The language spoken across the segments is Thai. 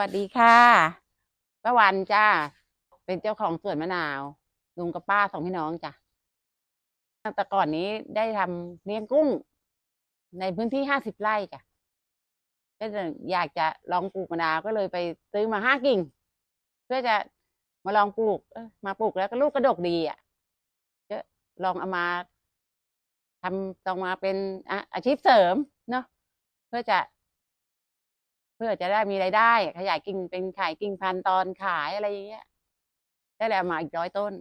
วัสดีค่ะป้าวันจ้า เป็นเจ้าของสวนมะนาว ลุงกับป้าสองพี่น้องจ้ะแต่ก่อนนี้ได้ทำเลี้ยงกุ้ง ในพื้นที่ห้าสิบไร่จ้ะ ก็เลยอยากจะลองปลูกมะนาวก็เลยไปซื้อมาห้ากิ่ง เพื่อจะมาลองปลูกมาปลูกแล้วก็ลูกกระดกดีอะก็ลองเอามาทำต้องมาเป็นออาชีพเสริมเนาะเพื่อจะ เพื่อจะได้มีรายได้ ขยายกิ่งเป็นขายกิ่งพันตอนขายอะไรอย่างเงี้ยได้แล้วมาอีกร้อยต้น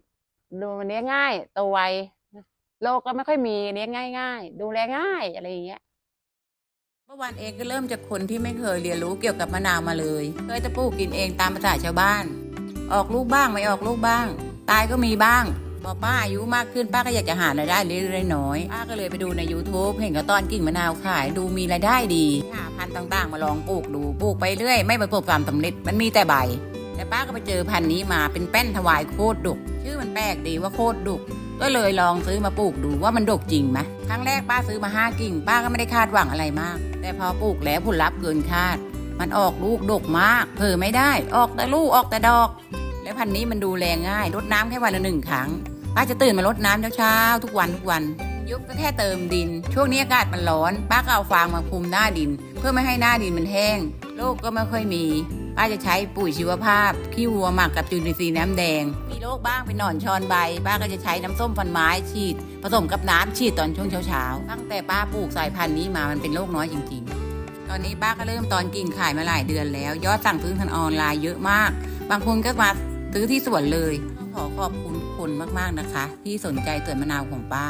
ดูมันเลี้ยงง่ายโตวไวโรคก็ไม่ค่อยมีเลี้ยงง่ายๆดูแลง่ายอะไรอย่างเงี้ยเมื่อวานเองก็เริ่มจากคนที่ไม่เคยเรียนรู้เกี่ยวกับมะนาวมาเลยเคยจะปลูกกินเองตามภาษาชาวบ้าน ออกลูกบ้างไม่ออกลูกบ้าง ตายก็มีบ้าง พอป้าอายุมากขึ้นป้าก็อยากจะหารายได้เล็กๆน้อยๆป้าก็เลยไปดูใน YouTube เห็นเขาตอนกิ่งมะนาวขาย ดูมีรายได้ดีหาพันธุ์ต่างๆ มาลองปลูกดูปลูกไปเรื่อย ไม่ประสบความสำเร็จมันมีแต่ใบ แต่ป้าก็ไปเจอพันธุ์นี้มาเป็นแป้นถวายโคตรดุก ชื่อมันแปลกดีว่าโคตรดุก ก็เลยลองซื้อมาปลูกดูว่ามันดกจริงไหมครั้งแรกป้าซื้อมาห้ากิ่ง ป้าก็ไม่ได้คาดหวังอะไรมาก แต่พอปลูกแล้วผลลัพธ์เกินคาด มันออกลูกดกมากเผลอไม่ได้ ออกแต่ลูกออกแต่ดอก แล้วพันธุ์นี้มันดูแลง่ายรดน้ำแค่วันละหนึ่งครั้ง ป้าจะตื่นมารดน้ำเช้าๆทุกวันทุกวัน ยุบก็แค่เติมดิน ช่วงนี้อากาศมันร้อน ป้าก็เอาฟางมาคลุมหน้าดิน เพื่อไม่ให้หน้าดินมันแห้งโรคก็ไม่ค่อยมี ป้าจะใช้ปุ๋ยชีวภาพ ขี้วัวหมักกับจุลินทรีย์น้ำแดง มีโรคบ้างเป็นหนอนชอนใบ ป้าก็จะใช้น้ำส้มฟันไม้ฉีด ผสมกับน้ำฉีดตอนช่วงเช้าๆตั้งแต่ป้าปลูกสายพันธุ์นี้มามันเป็นโรคน้อยจริง ๆตอนนี้ป้าก็เริ่มตอนกิ่งขายมาหลายเดือนแล้ว ยอดสั่งซื้อทางออนไลน์เยอะมาก บางคนก็มาซื้อที่สวนเลย ขอขอบคุณทุกคนมากๆนะคะ ที่สนใจสวนมะนาวของป้า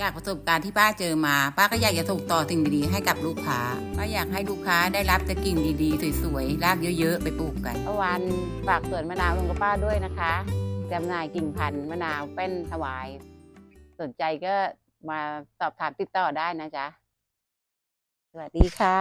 จากประสบการณ์ที่ป้าเจอมา ป้าก็อยากจะส่งต่อสิ่งดีๆให้กับลูกค้าป้าอยากให้ลูกค้าได้รับแต่กิ่งดีๆ สวยๆรากเยอะๆ ไปปลูกกันป้าวันฝากสวนมะนาวลุงกับป้าด้วยนะคะจำหน่ายกิ่งพันธุ์มะนาวเป็นถวาย สนใจก็มาสอบถามติดต่อได้นะจ๊ะสวัสดีค่ะ